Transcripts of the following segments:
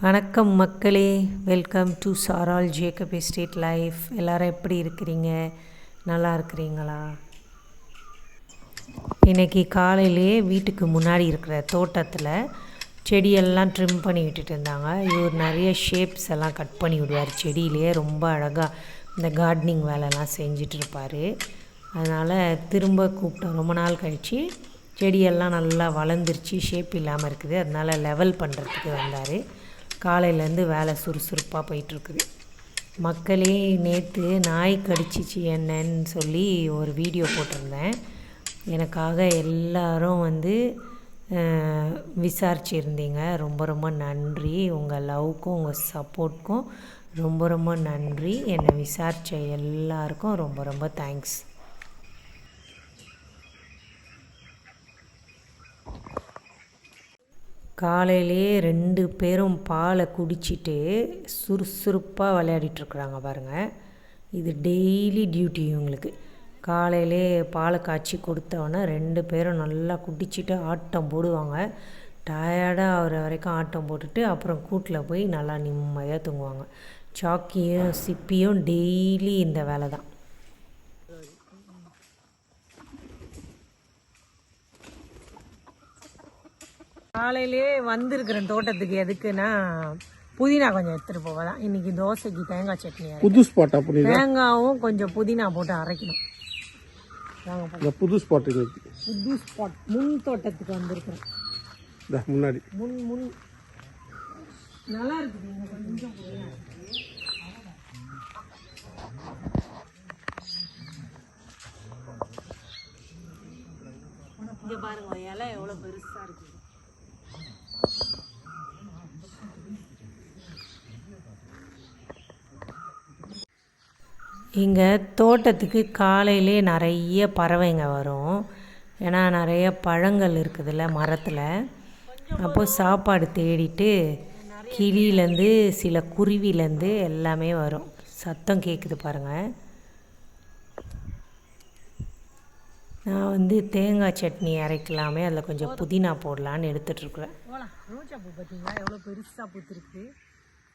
வணக்கம் மக்களே. Welcome to Saral Jacob estate life எல்லாரும் எப்படி இருக்கிறீங்க? நல்லா இருக்கிறீங்களா? இன்றைக்கி காலையிலேயே வீட்டுக்கு முன்னாடி இருக்கிற தோட்டத்தில் செடியெல்லாம் ட்ரிம் பண்ணி விட்டுட்டு இருந்தாங்க. இவர் நிறைய ஷேப்ஸ் எல்லாம் கட் பண்ணி விடுவார். செடியிலேயே ரொம்ப அழகாக இந்த கார்டனிங் வேலைலாம் செஞ்சுட்டு இருப்பார். அதனால் திரும்ப கூப்பிட்டோம். ரொம்ப நாள் கழித்து செடியெல்லாம் நல்லா வளர்ந்துருச்சு. ஷேப் இல்லாமல் இருக்குது. அதனால் லெவல் பண்ணுறதுக்கு வந்தார். காலையிலேருந்து வேலை சுறுசுறுப்பாக போயிட்டுருக்குது. மக்களே நேற்று நாய் கடிச்சிச்சு என்னன்னு சொல்லி ஒரு வீடியோ போட்டிருந்தேன். எனக்காக எல்லாரும் வந்து விசாரிச்சிருந்தீங்க. ரொம்ப ரொம்ப நன்றி. உங்கள் லவ்க்கும் உங்கள் சப்போர்ட்க்கும் ரொம்ப ரொம்ப நன்றி. என்னை விசாரித்த எல்லாருக்கும் ரொம்ப ரொம்ப தேங்க்ஸ். காலையிலேயே ரெண்டு பேரும் பாலை குடிச்சிட்டு சுறுசுறுப்பாக விளையாடிட்டுருக்குறாங்க பாருங்கள் இது டெய்லி டியூட்டி இவங்களுக்கு. காலையிலே பாலை காய்ச்சி கொடுத்தவொடனே ரெண்டு பேரும் நல்லா குடிச்சிட்டு ஆட்டம் போடுவாங்க. டயர்டாக ஆகிற வரைக்கும் ஆட்டம் போட்டுட்டு அப்புறம் கூட்டில் போய் நல்லா நிம்மதியாக தூங்குவாங்க. சாக்கியும் சிப்பியும் டெய்லி இந்த வேலை தான் காலையிலே வந்திருக்கிறேன் தோட்டத்துக்கு. எதுக்குன்னா புதினா கொஞ்சம் எடுத்துகிட்டு போவதான் இன்னைக்கு தோசைக்கு தேங்காய் சட்னி புது ஸ்பாட் அப்படி தேங்காவும் கொஞ்சம் புதினா போட்டு அரைக்கணும். இந்த புது ஸ்பாட் புது ஸ்பாட் முன் தோட்டத்துக்கு வந்திருக்கிறேன். முன்னாடி. முன் முன். நல்லா இருக்குது. கொஞ்சம் புதினா. இங்க பாருங்க இலை எவ்வளவு பெருசா இருக்குது இங்கே தோட்டத்துக்கு காலையிலே நிறைய பறவைங்க வரும். ஏன்னா நிறைய பழங்கள் இருக்குதுல்ல மரத்தில். அப்போது சாப்பாடு தேடிட்டு கிளியிலேருந்து சில குருவிலேருந்து எல்லாமே வரும். சத்தம் கேட்குது பாருங்கள் நான் வந்து தேங்காய் சட்னி அரைக்கலாமே. அதில் கொஞ்சம் புதினா போடலான்னு எடுத்துகிட்ருக்குறேன் ரோஜா பூ பார்த்தீங்களா? எவ்வளோ பெருசாக பூத்துருக்கு.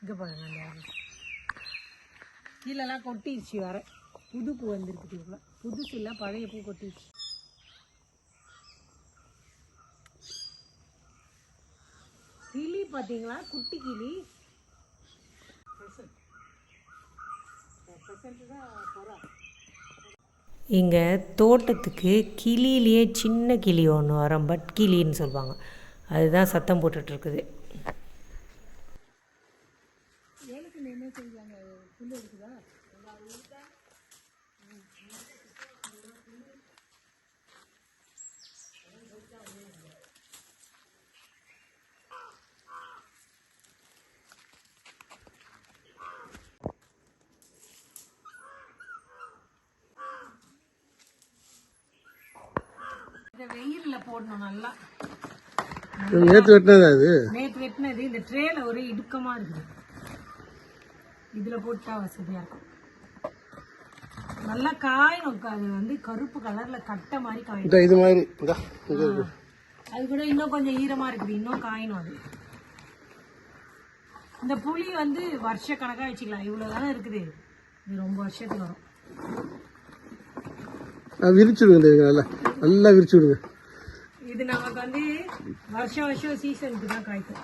இங்கே பாருங்கள் கீழெல்லாம் கொட்டிடுச்சு வர புது பூ வந்திருக்குது இவ்வளோ புதுசு இல்லை பழைய பூ கொட்டிடுச்சு. கிளி பார்த்தீங்களா? குட்டி கிளி. இங்கே தோட்டத்துக்கு கிளியிலேயே சின்ன கிளி ஒன்று வரும் பட் கிளின்னு சொல்லுவாங்க. அதுதான் சத்தம் போட்டுட்ருக்குது இதை வெயிலில் போடணும் நல்லா நேற்று வெட்டினதா இது நேற்று வெட்டினது. இந்த ட்ரேல ஒரே இடுக்கமாக இருக்குது. இதில் போட்டா வசதியாக இருக்கும். நல்லா காயணும். அது வந்து கருப்பு கலரில் கட்டை மாதிரி காயணும். இது மாதிரி. இருக்கு. அது கூட இன்னும் கொஞ்சம் ஈரமாக இருக்குது. இன்னும் காயணும் அது. இந்த புளி வந்து வருஷ கணக்காக வச்சுக்கலாம். இவ்வளோ தானே இருக்குது. இது ரொம்ப வருஷத்துக்கு வரும். விரிச்சு விடுங்க நல்லா நல்லா விரிச்சு விடுங்க. இது நமக்கு வந்து வருஷம் வருஷம் சீசனுக்கு தான் காய்க்கும்.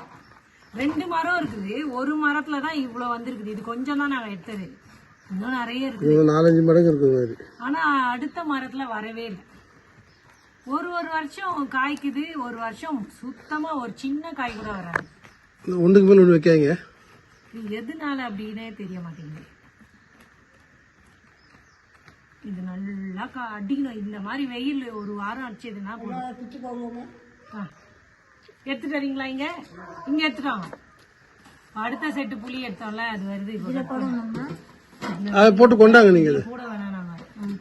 ரெண்டு மரம் இருக்குது. ஒரு மரத்துல தான் இவ்வளோ வந்திருக்குது. இது கொஞ்சம் தான் நாங்கள் எடுத்தது. இன்னும் நிறைய இருக்குது. நாலஞ்சு மடங்கு இருக்கிற மாதிரி. ஆனா அடுத்த மரத்துல வரவே இல்லை. ஒரு ஒரு வருஷம் காய்க்குது. ஒரு வருஷம் சுத்தமா ஒரு சின்ன காய் கூட வராது. ஒன்றுக்கு மேலே ஒன்று வைக்காங்க எதனால அப்படின்னே தெரிய மாட்டேங்குது. இது நல்லா அடிக்கணும் இந்த மாதிரி வெயில் ஒரு வாரம் அடிச்சதுன்னா. எடுத்துட்டு வரீங்களா இங்க? இங்க எடுத்துட்டாங்க அடுத்த செட்டு புளி எடுத்தோம்ல அது வருது இப்போ. அதை போட்டு கொண்டாங்க நீங்கள் இது. கூட வேணாம் நாங்க.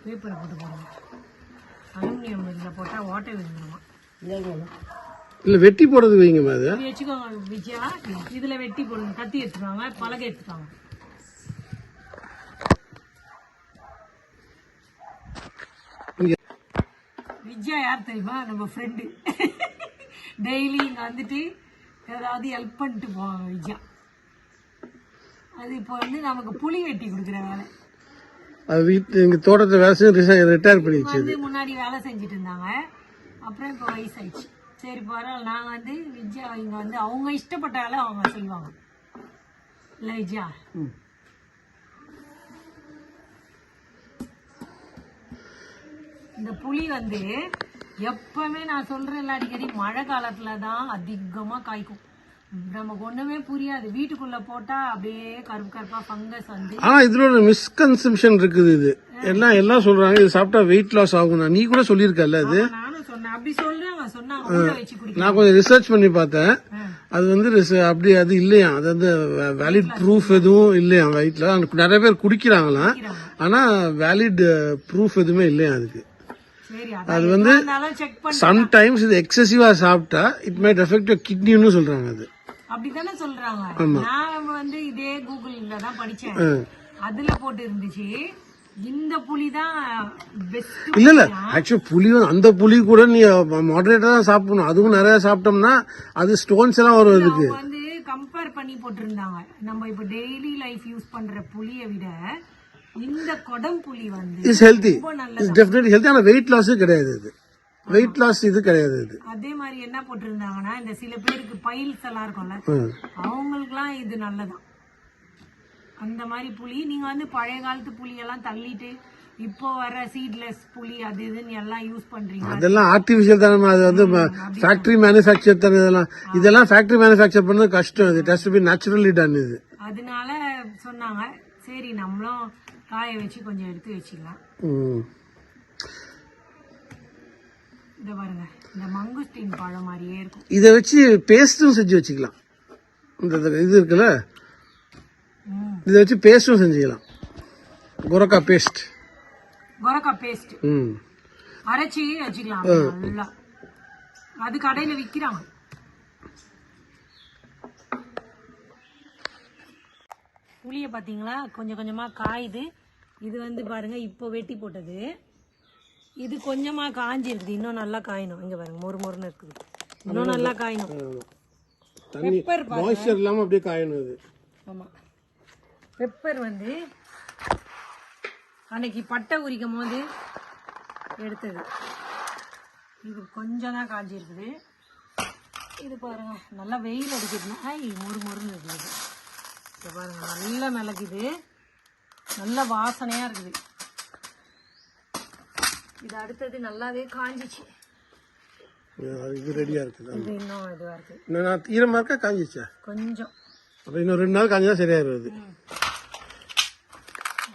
பேப்பரை போட்டு போடுவோம் அலுமினியம் இதில் போட்டா ஓட்டை விழுந்துருமா. இல்லை வெட்டி போடுறது வைங்கம்மா அது வச்சுக்கோங்க விஜயா. இதுல வெட்டி போடுங்க கத்தி எடுத்துருவாங்க பலகை எடுத்துட்டாங்க விஜயா யார் தெரியுமா? நம்ம ஃப்ரெண்டு டெய்லி இங்க வந்துட்டு ஏதாவது ஹெல்ப் பண்ணிட்டு போவாங்க விஜயா. அது இப்போ வந்து நமக்கு புளி வெட்டி கொடுக்குற வேலை. அது வீட்டு எங்க தோட்டத்தை வேலை செஞ்சு ரிட்டையர் பண்ணிடுச்சு வந்து முன்னாடி வேலை செஞ்சுட்டு இருந்தாங்க. அப்புறம் இப்போ வயசாயிடுச்சு. சரி பரவாயில்ல. நாங்கள் வந்து விஜயா இங்கே வந்து அவங்க இஷ்டப்பட்ட வேலை அவங்க செய்வாங்க. இல்லை விஜயா? இந்த புளி வந்து எப்பவுமே நான் சொல்றேன்ல அடிக்கடி மழை காலத்துல தான் அதிகமா காய்க்கும். நமக்கு ஒண்ணுமே புரியாது. வீட்டுக்குள்ள போட்டா அப்படியே கருப்பு கருப்பா ஃபங்கஸ் வந்து ஆனா இதுல ஒரு மிஸ்கன்செப்ஷன் இருக்குது இது. எல்லாம் எல்லாம் சொல்றாங்க இது சாப்பிட்டா வெயிட் லாஸ் ஆகும்னா. நீ கூட சொல்லியிருக்கல நானும் சொன்னேன். அப்படி சொல்றாங்க சொன்னாங்க நான் கொஞ்சம் ரிசர்ச் பண்ணி பார்த்தேன். அது வந்து அப்படி அது இல்லையா? அது வந்து வேலிட் ப்ரூஃப் எதுவும் இல்லையா? வெயிட்ல நிறைய பேர் குடிக்கிறாங்களாம். ஆனா வேலிட் ப்ரூஃப் எதுவுமே இல்லையா அதுக்கு? அது வந்து சம்டைம்ஸ் இது எக்ஸசிவா சாப்பிட்டா இட் மைட் எஃபெக்ட் கிட்னின்னு சொல்றாங்க அது. அப்படித்தானே சொல்றாங்க. நான் வந்து இதே கூகுள்ல தான் படிச்சேன். அதுல போட்டு இருந்துச்சு இந்த புளி தான் இல்ல இல்ல. ஆக்சுவலி புளி அந்த புளி கூட நீ மாடரேட்டா தான் சாப்பிடணும். அதுவும் நிறைய சாப்பிட்டோம்னா அது ஸ்டோன்ஸ் எல்லாம் வரும் வந்து கம்பேர் பண்ணி போட்டிருந்தாங்க. நம்ம இப்ப டெய்லி லைஃப் யூஸ் பண்ற புளியை விட இந்த கொடம் புளி வந்து இஸ் நல்ல இஸ் டெஃபினெட்லி ஹெல்த்தி ஆனா வெயிட் லாஸும் கிடையாது இது. வெயிட் லாஸ் இது கிடையாது இது. அதே மாதிரி என்ன போட்டிருந்தாங்கன்னா இந்த சில பேருக்கு பைல்ஸ் எல்லாம் இருக்கும்ல. அவங்களுக்குலாம் இது நல்லதான் அந்த மாதிரி புளி நீங்க வந்து பழைய காலத்து புளி எல்லாம் தள்ளிட்டு இப்போ வர சீட்லெஸ் புளி அது இதுன்னு எல்லாம் யூஸ் பண்றீங்க அதெல்லாம் ஆர்டிபிஷியல் தானே அது வந்து ஃபேக்டரி மேனுஃபேக்சர் தானே இதெல்லாம். இதெல்லாம் ஃபேக்டரி மேனுஃபேக்சர் பண்ணது கஷ்டம். இது டெஸ்ட் பி நேச்சுரலி டன் இது. அதனால சொன்னாங்க சரி நம்மளும் காய வச்சு கொஞ்சம் எடுத்து வச்சுக்கலாம். ம். இந்த பாருங்க இந்த மங்குஸ்டீன் பழம் மாதிரியே இருக்கும். இதை வச்சு பேஸ்ட்டும் செஞ்சு வச்சுக்கலாம். இந்த இது- இது இருக்குல்ல? ம். இதை வச்சு பேஸ்ட்டும் செஞ்சுக்கலாம். குரக்கா பேஸ்ட் கொரக்கா பேஸ்ட் ம். அரைச்சி வச்சுக்கலாம் நல்லா. அது கடையில விக்கிறாங்க. புளிய பாத்தீங்களா? கொஞ்சம் கொஞ்சமா காயுது. இது வந்து பாருங்க இப்போ வெட்டி போட்டது. இது கொஞ்சமா காஞ்சி இருக்குது இன்னும் நல்லா காயணும். இங்க பாருங்க மொறு மொறுன்னு இருக்குது. இன்னும் நல்லா காயணும். பெப்பர் மாய்ஸ்சர் இல்லாம அப்படியே காயணும் இது. ஆமா. பெப்பர் வந்து அன்னைக்கு பட்டை உரிக்கும் போது எடுத்தது. இது கொஞ்சம் தான் காஞ்சி இருக்குது இது பாருங்க நல்லா வெயில் அடிக்குதுன்னா ஐ மொறு மொறுன்னு இருக்குது. இது. இது பாருங்க நல்லா மிளகுது. நல்ல வாசனையா இருக்குது. இது அடுத்தது நல்லாவே காஞ்சிச்சு. இது ரெடியா இருக்குது இது இன்னும் இதுவா இருக்கு. இன்னும் நான் ஈரமா இருக்கா? காஞ்சிச்சா? கொஞ்சம். அப்ப இன்னும் ரெண்டு நாள் காஞ்சா சரியாயிரும் அது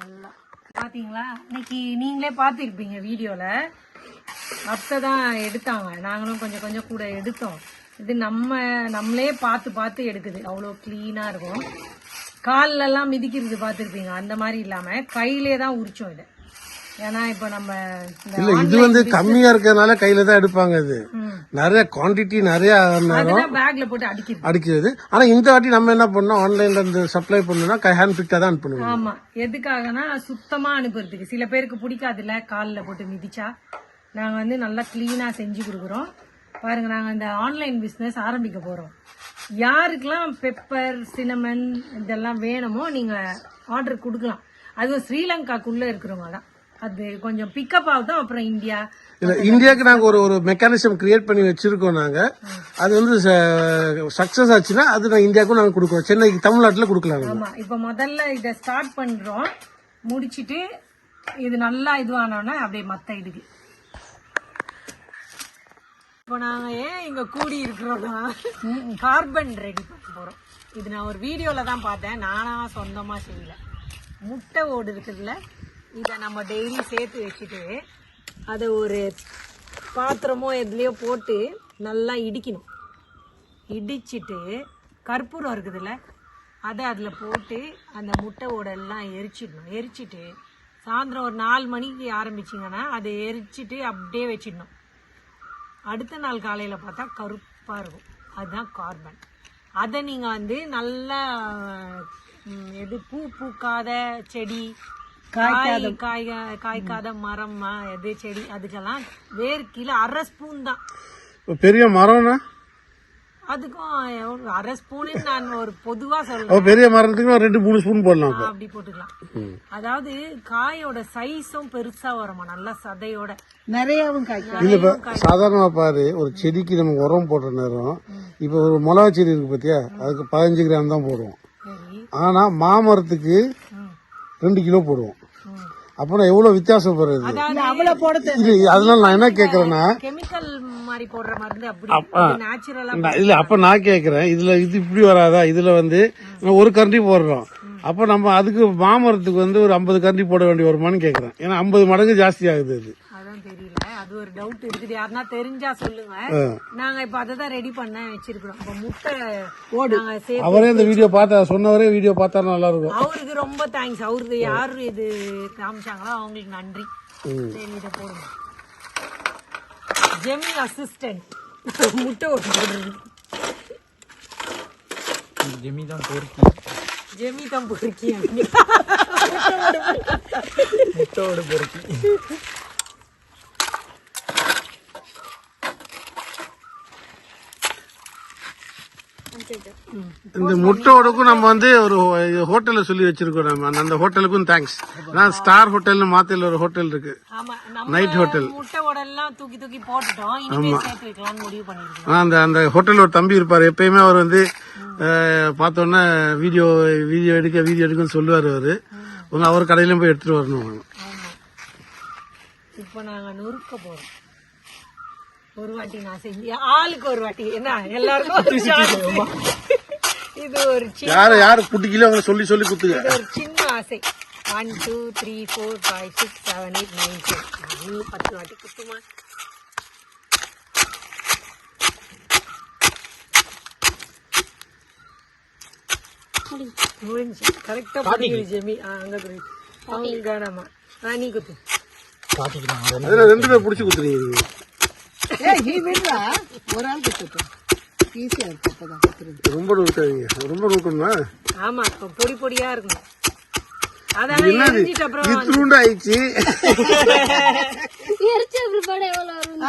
நல்லா. பாத்தீங்களா? இன்னைக்கு நீங்களே பார்த்துருப்பீங்க வீடியோல. அத்தை தான் எடுத்தாங்க. நாங்களும் கொஞ்சம் கொஞ்சம் கூட எடுத்தோம். இது நம்ம நம்மளே பார்த்து பார்த்து எடுக்குது. அவ்வளோ க்ளீனா இருக்கும். கால்ல எல்லாம் மிதிக்கிறது பார்த்துருப்பீங்க. அந்த மாதிரி இல்லாம கையிலே தான் உரிச்சோம் இதை. ஏன்னா இப்போ நம்ம இல்ல இது வந்து கம்மியா இருக்கிறதுனால கையில தான் எடுப்பாங்க இது. நிறைய குவாண்டிட்டி நிறைய பேக்ல போட்டு அடிக்கிறது. அடிக்கிறது. ஆனா இந்த வாட்டி நம்ம என்ன பண்ணோம்? ஆன்லைன்ல இருந்து சப்ளை பண்ணோம்னா ஹேண்ட் பிக்டா தான் அனுப்பணும் ஆமா. எதுக்காகனா சுத்தமா அனுப்புறதுக்கு. சில பேருக்கு பிடிக்காதுல்ல கால்ல போட்டு மிதிச்சா. நாங்க வந்து நல்லா கிளீனா செஞ்சு கொடுக்குறோம். பாருங்க நாங்க இந்த ஆன்லைன் பிசினஸ் ஆரம்பிக்க போறோம். யாருக்கெல்லாம் பெப்பர் சினமன் இதெல்லாம் வேணுமோ நீங்க ஆர்டர் கொடுக்கலாம். அதுவும் ஸ்ரீலங்காக்குள்ள இருக்கிறவங்க தான் அது கொஞ்சம் பிக்கப் ஆகுதும் அப்புறம் இந்தியா. இல்ல இந்தியாவுக்கு நாங்க ஒரு ஒரு மெக்கானிசம் கிரியேட் பண்ணி வச்சிருக்கோம் நாங்க. அது வந்து சக்சஸ் ஆச்சுன்னா அது நான் இந்தியாவுக்கும் நாங்க கொடுக்குறோம். சென்னைக்கு தமிழ்நாட்டுல கொடுக்கலாம் ஆமா இப்ப முதல்ல இத ஸ்டார்ட் பண்றோம். முடிச்சிட்டு இது நல்லா இதுவானோன்னா அப்படியே மத்த இதுக்கு. இப்போ நாங்கள் ஏன் இங்கே கூடி இருக்கிறோம்னா கார்பன் ரெடி பண்ண போகிறோம் இது நான் ஒரு வீடியோவில் தான் பார்த்தேன். நானாக சொந்தமாக செய்யல. முட்டை ஓடு இருக்குதுல்ல இதை நம்ம டெய்லி சேர்த்து வச்சுட்டு அதை ஒரு பாத்திரமோ எதுலேயோ போட்டு நல்லா இடிக்கணும். இடிச்சிட்டு கற்பூரம் இருக்குதுல்ல அதை அதில் போட்டு அந்த முட்டை ஓடெல்லாம் எரிச்சிடணும். எரிச்சிட்டு சாயந்தரம் ஒரு நாலு மணிக்கு ஆரம்பிச்சிங்கன்னா அதை எரிச்சிட்டு அப்படியே வச்சிடணும். அடுத்த நாள் காலையில் பார்த்தா கருப்பாக இருக்கும். அதுதான் கார்பன் அதை நீங்கள் வந்து நல்லா எது பூ பூக்காத செடி காய் காய் காய்க்காத மரம் எது செடி அதுக்கெல்லாம் வேர் கீழே அரை ஸ்பூன் தான். இப்ப பெரிய மரம்னா? அதுக்கும் அரை ஸ்பூனு நான் ஒரு பொதுவா சொல்றேன். பெரிய மரத்துக்கு ஒரு ரெண்டு மூணு ஸ்பூன் போடலாம் அப்ப. அப்படி போட்டுக்கலாம். அதாவது காயோட சைஸும் பெருசா வருமா? நல்லா சதையோட. நிறையவும் காய்க்கும் இல்ல இப்ப சாதாரணமா பாரு ஒரு செடிக்கு நம்ம உரம் போடுற நேரம் இப்ப ஒரு மிளகா செடி இருக்கு பாத்தியா? அதுக்கு பதினஞ்சு கிராம் தான் போடுவோம். ஆனா மாமரத்துக்கு. ரெண்டு கிலோ போடுவோம். ம். அப்பனா எவ்வளவு வித்தியாசம் வருது அவ்வளவு அதனால நான் என்ன கேக்குறேன்னா கெமிக்கல் மாதிரி போடுற மருந்து இல்ல அப்ப நான் கேக்குறேன். இதுல இது இப்படி வராதா? இதுல வந்து ஒரு கரண்டி போடுறோம். அப்ப நம்ம அதுக்கு மாமரத்துக்கு வந்து ஒரு ஐம்பது கரண்டி போட வேண்டி வருமான்னு கேக்குறேன். ஏன்னா ஐம்பது மடங்கு ஜாஸ்தி ஆகுது அது. அது ஒரு டவுட் இருக்குது. யாருன்னா தெரிஞ்சா சொல்லுங்க. நாங்க இப்ப அதை தான் ரெடி பண்ண வச்சிருக்கிறோம். இப்ப முட்டை அவரே இந்த வீடியோ பார்த்தா சொன்னவரே வீடியோ பார்த்தா நல்லா இருக்கும் அவருக்கு ரொம்ப தேங்க்ஸ் அவருக்கு யாரு இது காமிச்சாங்களோ அவங்களுக்கு நன்றி. சரி இதை போடுங்க. ஜெமி அசிஸ்டன்ட் முட்டை ஓட்டு போடுறது. ஜெமி தான் பொறுக்கி. ஜெமி தான் பொறுக்கி. முட்டோட பொறுக்கி. இந்த முட்டையோடக்கும் நம்ம வந்து ஒரு ஹோட்டல்ல சொல்லி வச்சிருக்கோம் நம்ம. அந்த ஹோட்டலுக்கும் தேங்க்ஸ் நான் ஸ்டார் ஹோட்டல்னு மாத்தில ஒரு ஹோட்டல் இருக்கு. ஆமா நைட் ஹோட்டல் முட்டை உடல்லாம் தூக்கி தூக்கி போட்டுட்டோம். இனிமே சேர்த்து வைக்கலாம்னு முடிவு பண்ணிருக்கோம். ஆ, அந்த அந்த ஹோட்டல்ல ஒரு தம்பி இருப்பாரு. எப்பயுமே அவர் வந்து பார்த்தோன்னே வீடியோ வீடியோ எடுக்க வீடியோ எடுக்கன்னு சொல்லுவாரு அவரு. உங்க அவர் கடையிலும் போய் எடுத்துட்டு வரணும். ஆமா. இப்போ நாங்க நொறுக்க போறோம். ஒரு வாட்டி நான் செஞ்சு ஆளுக்கு ஒரு வாட்டி என்ன எல்லாருக்கும். இது ஒரு சின்ன யாரு யாரு குட்டிக்கல அவங்க சொல்லி சொல்லி குத்துங்க. இது ஒரு சின்ன ஆசை. One two three four five six seven eight nine ten நீ பத்து வாட்டி குத்துமா? முடிஞ்சு. கரெக்டா பிடிக்குது ஜெமி. ஆ, அங்க குடி. அவங்களுக்கு வேணாமா. ஆ, நீ குத்து. ரெண்டு பேர் புடிச்சு குத்துறீங்க நீங்க. ஏய் நீ விடுறா ஒரு ஆள் ரொம்ப நுணுக்காதீங்க ரொம்ப நுணுக்கணுமா ஆமா இப்ப பொடி பொடியா இருக்கணும். அதான் எரிஞ்சிட்டு அப்புறம் இத்திருண்டு ஆயிடுச்சு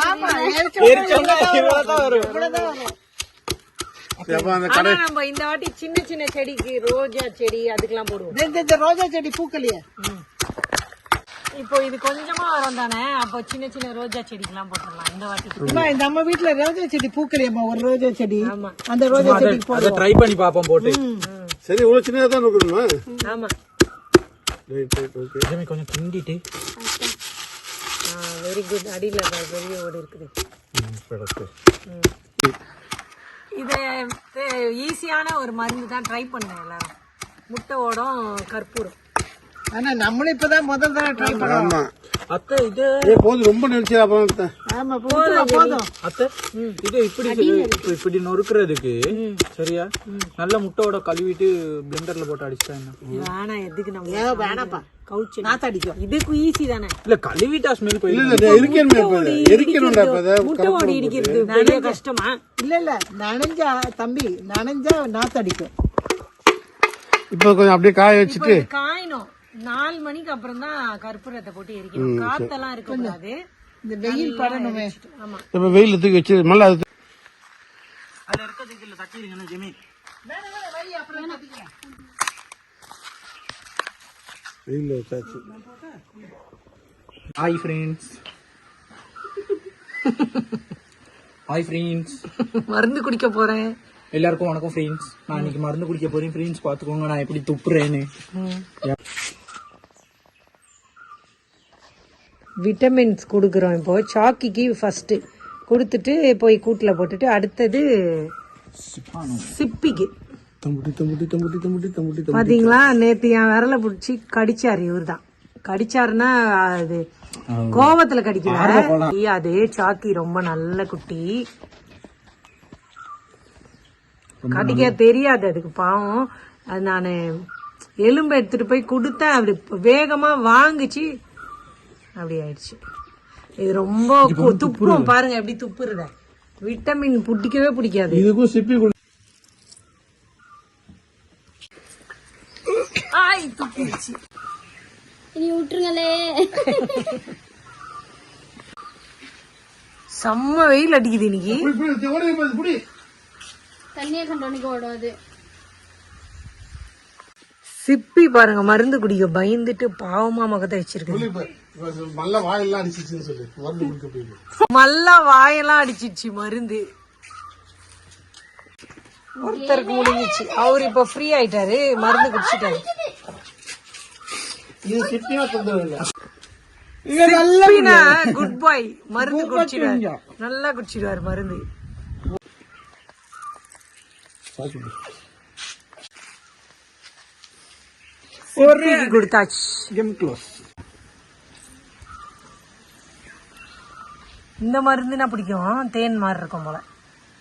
ஆமா இவ்வளவுதான் வரும். இவ்வளவுதான் வரும். சரி, அப்ப அந்த கடை ஆனா நம்ம இந்த வாட்டி சின்ன சின்ன செடிக்கு ரோஜா செடி அதுக்கெல்லாம் போடுவோம். இந்த ரோஜா செடி பூக்கலையே இப்போ இது கொஞ்சமா வரும் தானே? அப்போ சின்ன சின்ன ரோஜா செடிக்கெல்லாம் போட்டுடலாம். இந்த வாட்டி அம்மா, நம்ம வீட்டுல ரோஜா செடி பூக்கலையம்மா ஒரு ரோஜா செடி. ஆமா. அந்த ரோஜா செடிக்கு அதை ட்ரை பண்ணி பாப்போம் போட்டு. சரி இவ்வளவு சின்னதா தான் நுக்கணுமா ஆமா. ரைட் ரைட் ஓகே ஜெமி கொஞ்சம் கிண்டிட்டு. வெரி குட் அடியில பாரு, பெரிய ஓடு இருக்குது. இது ஈஸியான ஒரு மருந்து தான் ட்ரை பண்ணுங்க எல்லாரும். முட்டை ஓடும் கற்பூரம். ஆனா நம்மளும் இப்பதான் முதல் தடவை ட்ரை பண்ணோம். ஆமா. அத்தை இது ஏ ரொம்ப நினைச்சு அப்புறம் ஆமா போதும் போதும் அத்தை இது இப்படி இப்ப இப்படி நொறுக்குறதுக்கு சரியா? நல்ல முட்டையோட கழுவிட்டு பிளெண்டர்ல போட்டு அடிச்சிட்டா என்ன? வேணாம் எதுக்கு நம்ம வேணாப்பா கவுச்சு. நாத்தடிக்கும் இதுக்கு ஈஸி தானே. இல்ல கழுவிட்டா ஸ்மெல் போயிடும். இல்ல எரிக்கணுமே இப்ப இதை. எரிக்கணும்டா இப்ப இதை. முட்டை ஓடி இடிக்கிறது பெரிய கஷ்டமா? இல்ல இல்ல நனைஞ்சா தம்பி நனைஞ்சா நாத்தடிக்கும் இப்ப கொஞ்சம் அப்படியே காய வச்சுட்டு. காயணும். நாலு மணிக்கு அப்புறம் தான் கற்பூரத்தை போட்டு எரிக்கணும். காத்தெல்லாம் இருக்க கூடாது இந்த வெயில் படணுமே. ஆமா. இப்ப வெயில தூக்கி வச்சு மல்ல அது அதுல இருக்கிறதுக்கு இல்ல தட்டிடுங்க ஜெமி வெயில வச்சாச்சு. ஹாய் ஃப்ரெண்ட்ஸ் ஹாய் ஃப்ரெண்ட்ஸ் மருந்து குடிக்க போறேன். எல்லாருக்கும் வணக்கம் ஃப்ரெண்ட்ஸ் நான் இன்னைக்கு மருந்து குடிக்க போறேன். ஃப்ரெண்ட்ஸ் பாத்துக்கோங்க நான் எப்படி துப்புறேன்னு. விட்டமின்ஸ் கொடுக்குறோம் இப்போ. சாக்கிக்கு ஃபர்ஸ்ட் கொடுத்துட்டு போய் கூட்டில் போட்டுட்டு அடுத்தது சிப்பிக்கு. பாத்தீங்களா? நேத்து என் விரல பிடிச்சி கடிச்சாரு இவர் தான் கடிச்சாருன்னா அது கோவத்துல கடிக்கல. அது சாக்கி ரொம்ப நல்ல குட்டி. கடிக்க தெரியாது அதுக்கு பாவம். அது நான் எலும்பு எடுத்துட்டு போய் கொடுத்தேன். அப்படி வேகமா வாங்குச்சு. அப்படி ஆயிடுச்சு இது ரொம்ப துப்பும் பாருங்க எப்படி துப்புறத. விட்டமின் பிடிக்கவே பிடிக்காது. இதுக்கும் சிப்பி கொடு ஆய் துப்பிடுச்சு. இனி விட்டுருங்களே. செம்ம வெயில் அடிக்குது இன்னைக்கு. தண்ணியை கண்டோனிக்கு ஓடும் அது. சிப்பி பாருங்க மருந்து குடிக்க பயந்துட்டு பாவமா முகத்தை வச்சிருக்கு வாயெல்லாம் மல்லா வாயெல்லாம் அடிச்சிச்சு மருந்து. ஒருத்தருக்கு முடிஞ்சிச்சு. அவர் இப்ப ஃப்ரீ ஆயிட்டாரு மருந்து குடிச்சிட்டாரு. குட் பாய் மருந்து குடிச்சிடுவாரு. நல்லா குடிச்சிடுவாரு மருந்து. சிப்பிக்கு கொடுத்தாச்சு கேம் க்ளோஸ் இந்த மருந்துனா பிடிக்கும்? தேன் மாதிரி இருக்கும் போல.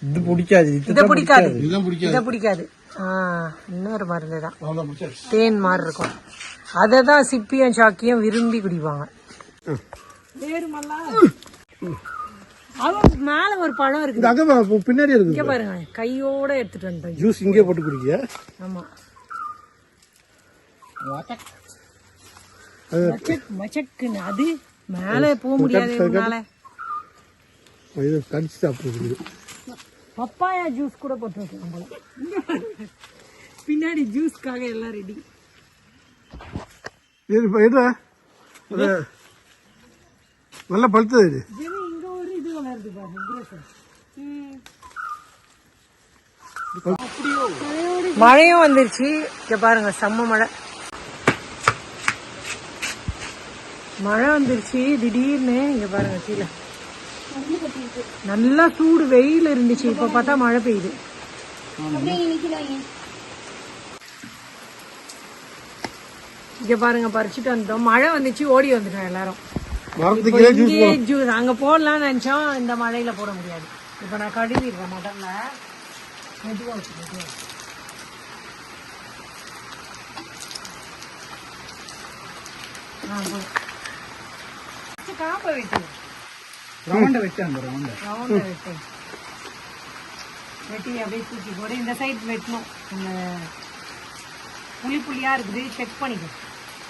இது பிடிக்காது. இத பிடிக்காது. இதுதான் பிடிக்காது. இத பிடிக்காது. இன்னொரு மருந்து தான். தேன் மாதிரி இருக்கும். அதை தான் சிப்பியும் சாக்கியும் விரும்பி குடிப்பாங்க. அவன் மேல ஒரு பழம் இருக்கு. பின்னாடி இங்க இருக்குது பாருங்க. கையோட எடுத்துட்டு வந்துட்டேன். ஜூஸ் இங்கே போட்டு குடிக்க ஆமா. மச்சக்குன்னு. அது மேல போக முடியாது இது கடிச்சு பப்பாயா ஜூஸ் கூட போட்டு பின்னாடி ஜூஸ்க்காக எல்லாம் ரெடி நல்லா பழுத்தது இது. இங்க ஒரு இது வளருது பாருங்க. மழையும் வந்துருச்சு. இங்க பாருங்க செம்ம மழை. மழை வந்துருச்சு திடீர்னு இங்க பாருங்க கீழே. நல்லா சூடு வெயில் இருந்துச்சு இப்ப பார்த்தா மழை பெய்யுது. இங்க பாருங்க பறிச்சுட்டு வந்தோம். மழை வந்துச்சு ஓடி வந்துட்டோம் எல்லாரும். இங்கேயே ஜூஸ் அங்க போடலாம்னு நினைச்சோம் இந்த மழையில போட முடியாது. இப்ப நான் கழுவிடுறேன் முதல்ல. மெதுவா. ஆ. காப்பை வெட்டு ரவுண்ட வெட்டு அந்த ரவுண்ட ரவுண்ட வெட்டு வெட்டி அப்படியே தூக்கி போடு இந்த சைடு வெட்டணும் இந்த புளி புளியா இருக்குது செக் பண்ணிக்கோ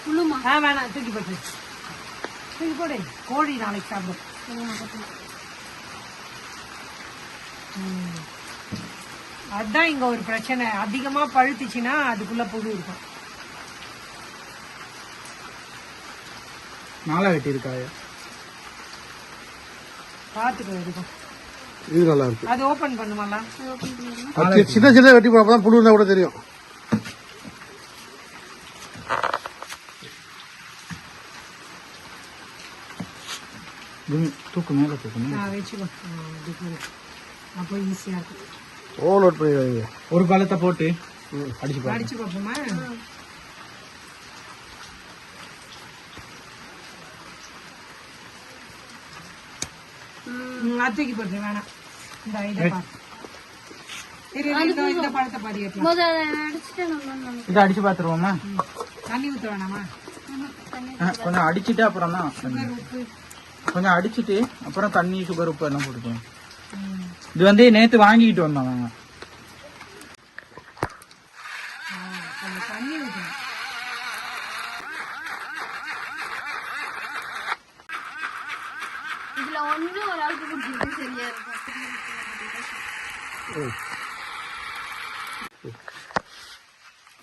புழுமா ஆ வேணாம் தூக்கி போட்டு தூக்கி போடு கோழி நாளைக்கு சாப்பிடும் ம். அதான் இங்க ஒரு பிரச்சனை அதிகமா பழுத்துச்சுன்னா அதுக்குள்ள புழு இருக்கும் நாளா வெட்டி பார்த்துக்கோ இருக்கும் இது நல்லா இருக்கு அது ஓபன் பண்ணுமால அது சின்ன சின்ன வெட்டி போட அப்பதான் புழு இருந்தா கூட தெரியும். தூக்கு மேல அப்படி போடு. அப்போ ஈஸியா இருக்கும். ஓவர்லோட் பண்ணிடுவாங்க ஒரு பழத்தை போட்டு அடிச்சு பாரு அடிச்சு பார்ப்போமா? ம், அது தூக்கி போட்டு வேணாம். இந்த இதை பாரு இந்த பழத்தை பாதி இதை அடிச்சு பாத்துருவோமா? தண்ணி ஊற்ற வேணாமா? கொஞ்சம் அடிச்சிட்டு அப்புறம் தான். கொஞ்சம் அடிச்சிட்டு அப்புறம் தண்ணி சுகர் உப்பு எல்லாம் போட்டுக்கணும் இது வந்து நேத்து வாங்கிட்டு வந்தோம் நாங்க கொஞ்சம் தண்ணி ஊற்றணும் இதுல ஒண்ணு ஒரு ஆளுக்கு குடிச்சிருக்கு சரியா இருக்கும்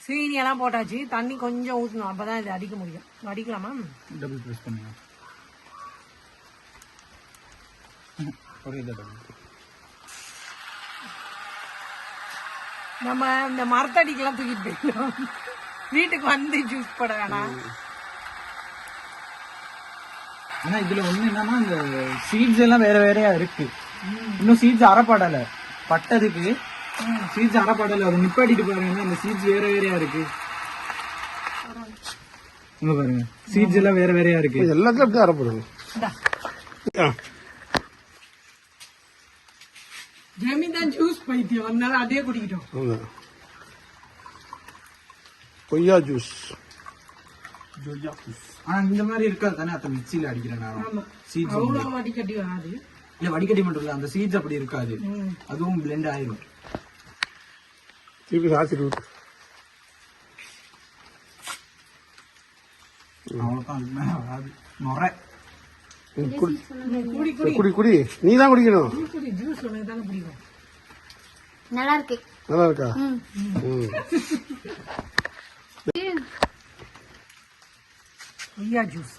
சீனி எல்லாம் போட்டாச்சு. தண்ணி கொஞ்சம் ஊற்றணும் அப்பதான் இது அடிக்க முடியும். அடிக்கலாமா? டபுள் ப்ரெஸ் பண்ணுங்க. நம்ம இந்த மரத்தடிக்கெல்லாம் தூக்கிட்டு போயிடலாம். வீட்டுக்கு வந்து ஜூஸ் போட வேணாம். ஆனா இதுல ஒண்ணு என்னன்னா இந்த சீட்ஸ் எல்லாம் வேற வேறையா இருக்கு. இன்னும் சீட்ஸ் அறப்படல பட்டதுக்கு சீட்ஸ் அறப்படல அதை நிப்பாட்டிட்டு பாருங்க. இந்த சீட்ஸ் வேற வேறையா இருக்கு. இங்க பாருங்க. சீட்ஸ் எல்லாம் வேற வேறையா இருக்கு. எல்லாத்துலயும் அப்படியே இந்தா. ஆ. ஜெமி தான் ஜூஸ் பைத்தியம். அதனால அதே குடிக்கிட்டோம். கொய்யா ஜூஸ் ஆனா இந்த மாதிரி இருக்காது தானே? அத்த மிக்சியில அடிக்கிறேன் நான். சீட்ஸ் அவ்வளோ வடிகட்டி வராது. இல்ல வடிகட்டி மட்டும் இல்ல அந்த சீட்ஸ் அப்படி இருக்காது. அதுவும் பிளெண்ட் ஆயிரும். திருப்பி சாச்சிட்டு விட்டு குடி. குடி நீ தான் குடிக்கணும். குடி ஜூஸ் உனக்கு தானே பிடிக்கும் நல்லா இருக்கு நல்லா இருக்கா கொய்யா ஜூஸ்.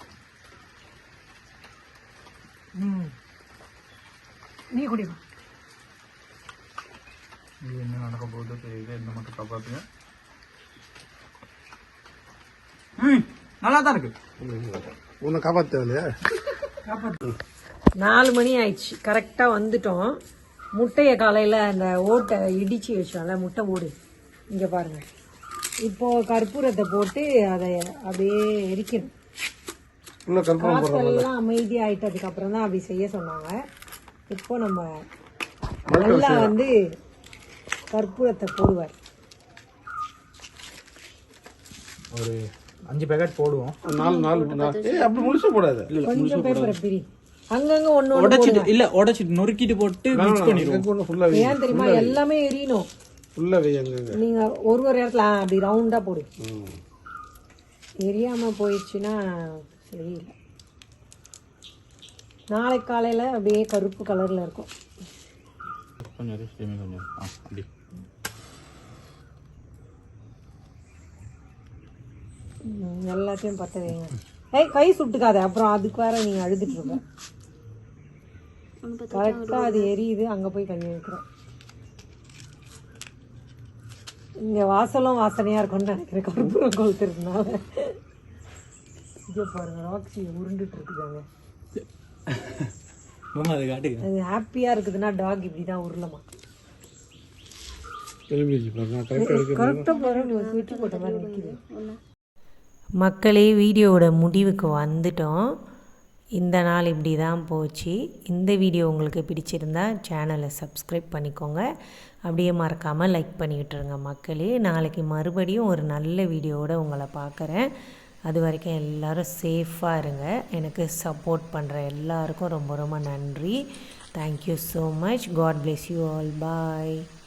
நீ குடிமா. இது என்ன நடக்க போகுது தெரியுது என்ன மட்டும் காப்பாத்துங்க. ம் நல்லா தான் இருக்கு. உன்னை காப்பாற்ற தேவையில்லையா நாலு மணி ஆயிடுச்சு. கரெக்டாக வந்துட்டோம். முட்டையை காலையில் அந்த ஓட்டை இடிச்சு வச்சோம்ல முட்டை ஓடு இங்கே பாருங்க. இப்போ கற்பூரத்தை போட்டு அதை அப்படியே எரிக்கணும். உள்ள கற்பூரம் போடுற காத்தெல்லாம் அமைதி ஆயிட்டதுக்கு அப்புறம் தான் அப்படி செய்ய சொன்னாங்க. இப்போ நம்ம நல்லா வந்து கற்பூரத்தை போடுவார். ஒரு அஞ்சு பேக்கெட் போடுவோம். நாலு நாலு அப்படி முழுசா போடாது. கொஞ்சம் பேப்பரை பிரி. அங்கங்க ஒன்று உடைச்சிட்டு இல்ல உடைச்சிட்டு நொறுக்கிட்டு போட்டு மிக்ஸ் பண்ணிடுவோம். ஏன் தெரியுமா? எல்லாமே எரியணும். ஃபுல்லாக வை அங்கங்க. நீங்க ஒரு ஒரு இடத்துல அப்படி ரவுண்டா போடு. ம். எரியாம போயிடுச்சுன்னா சரியில்லை. நாளைக்கு காலையில அப்படியே கருப்பு கலர்ல இருக்கும். கொஞ்சம் கொஞ்சம் ஆ அப்படி. எல்லாத்தையும் பத்த வைங்க. ஏய் கை சுட்டுக்காத. அப்புறம் அதுக்கு வேற நீங்க அழுதுட்டு இருக்க. கரெக்டா அது எரியுது. அங்க போய் கை வைக்கிறோம். இங்க வாசலும் வாசனையா இருக்கும்னு நினைக்கிறேன். கற்பூரம் கொளுத்துறதுனால. இங்க பாருங்க ராக்ஸி உருண்டுட்டு இருக்குதாங்க. அதை காட்டுங்க. அது ஹாப்பியா இருக்குதுன்னா டாக் இப்படிதான் உருளமா. எலுமிச்சு நான் கரெக்டாக பாருங்க சுவிட்ச் போட்ட மாதிரி நிக்குது. மக்களே வீடியோவோட முடிவுக்கு வந்துட்டோம். இந்த நாள் இப்படி தான் போச்சு. இந்த வீடியோ உங்களுக்கு பிடிச்சிருந்தா சேனலை சப்ஸ்கிரைப் பண்ணிக்கோங்க. அப்படியே மறக்காமல் லைக் பண்ணிக்கிட்டுருங்க மக்களே. நாளைக்கு மறுபடியும் ஒரு நல்ல வீடியோவோட உங்களை பார்க்குறேன். அது வரைக்கும் எல்லோரும் சேஃபாக இருங்க. எனக்கு சப்போர்ட் பண்ணுற எல்லாருக்கும் ரொம்ப ரொம்ப நன்றி. Thank you so much God bless you all bye